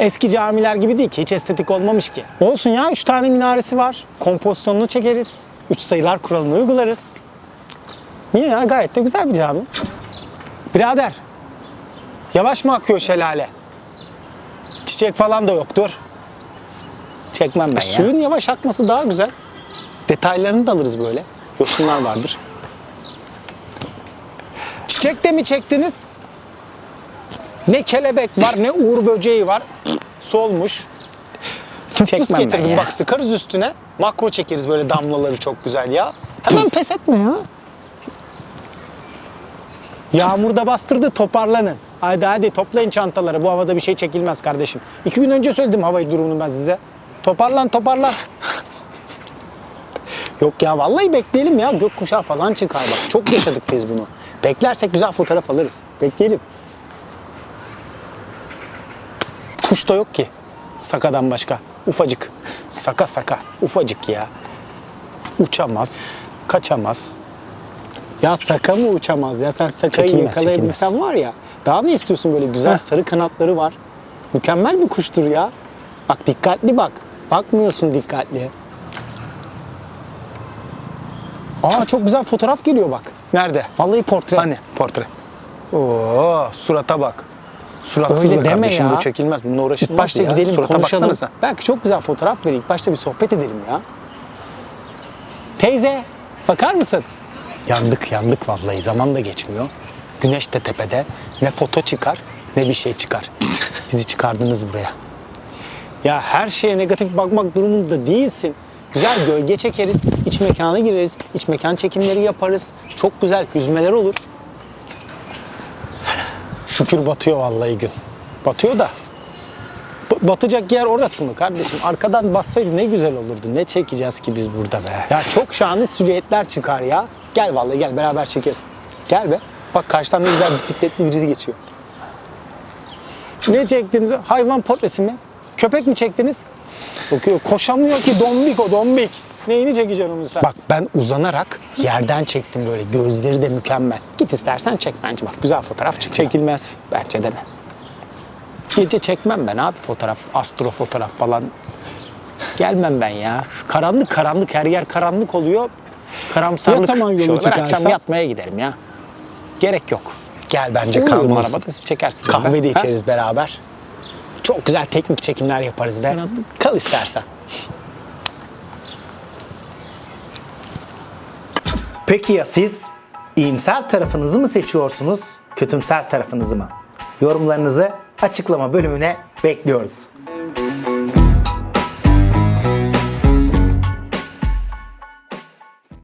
Eski camiler gibi değil ki. Hiç estetik olmamış ki. Olsun ya. Üç tane minaresi var. Kompozisyonunu çekeriz. Üç sayılar kuralını uygularız. Niye ya? Gayet de güzel bir cami. Birader. Yavaş mı akıyor şelale? Çiçek falan da yoktur. Çekmem ben ya. Suyun yavaş akması daha güzel. Detaylarını da alırız böyle. Yosunlar vardır. Çiçek de mi çektiniz? Ne kelebek var ne uğur böceği var. Solmuş. Fıs fıs Çekmem ben getirdim ya. bak sıkarız üstüne. Makro çekeriz böyle damlaları çok güzel ya. Hemen pes etme ya. Yağmurda bastırdı toparlanın. Hadi hadi toplayın çantaları. Bu havada bir şey çekilmez kardeşim. İki gün önce söyledim havayı durumunu ben size. Toparlan toparlan. Yok ya vallahi bekleyelim ya. Gökkuşağı falan çıkar bak. Çok yaşadık biz bunu. Beklersek güzel fotoğraf alırız. Bekleyelim. Kuş da yok ki. Sakadan başka. Ufacık. Saka saka. Ufacık ya. Uçamaz. Kaçamaz. Ya saka mı uçamaz ya? Sen sakayı Çekilmez, yakalayabilsen var ya. Daha ne istiyorsun böyle güzel Heh. sarı kanatları var. Mükemmel bir kuştur ya. Bak dikkatli bak. Bakmıyorsun dikkatli. Aa çok güzel fotoğraf geliyor bak. Nerede? Vallahi portre. Hani portre. Oo surata bak. Suratsız Öyle deme kardeşim ya. bu çekilmez. Bununla uğraşılmaz İlk başta ya. gidelim Surata konuşalım. baksana sen. Belki çok güzel fotoğraf verir. İlk başta bir sohbet edelim ya. Teyze bakar mısın? Yandık yandık vallahi zaman da geçmiyor. Güneş de tepede. Ne foto çıkar ne bir şey çıkar. Bizi çıkardınız buraya. Ya her şeye negatif bakmak durumunda değilsin. Güzel gölge çekeriz, iç mekana gireriz, iç mekan çekimleri yaparız. Çok güzel hüzmeler olur. Şükür batıyor vallahi gün. Batıyor da. Batacak yer orası mı kardeşim? Arkadan batsaydı ne güzel olurdu. Ne çekeceğiz ki biz burada be? Ya çok şahane silüetler çıkar ya. Gel vallahi gel beraber çekeriz. Gel be. Bak karşıdan ne güzel bisikletli birisi geçiyor. Ne çektiniz? Hayvan portresi mi? Köpek mi çektiniz? Bakıyor koşamıyor ki dombik o dombik. Neyini çekeceksin onu sen? Bak ben uzanarak yerden çektim böyle. Gözleri de mükemmel. Git istersen çek bence bak. Güzel fotoğraf çıkıyor. Çekilmez. Bence de ne. Gece çekmem ben abi fotoğraf. Astro fotoğraf falan. Gelmem ben ya. Karanlık karanlık her yer karanlık oluyor. Karamsarlık. Ya Samanyolu şey olur. Ben çıkarsa? Akşam yatmaya giderim ya. Gerek yok. Gel bence kalmalısın. arabada, siz çekersiniz. Kahve de Ha? içeriz beraber. Çok güzel teknik çekimler yaparız be. Kal istersen. Peki ya siz? İyimser tarafınızı mı seçiyorsunuz, kötümser tarafınızı mı? Yorumlarınızı açıklama bölümüne bekliyoruz.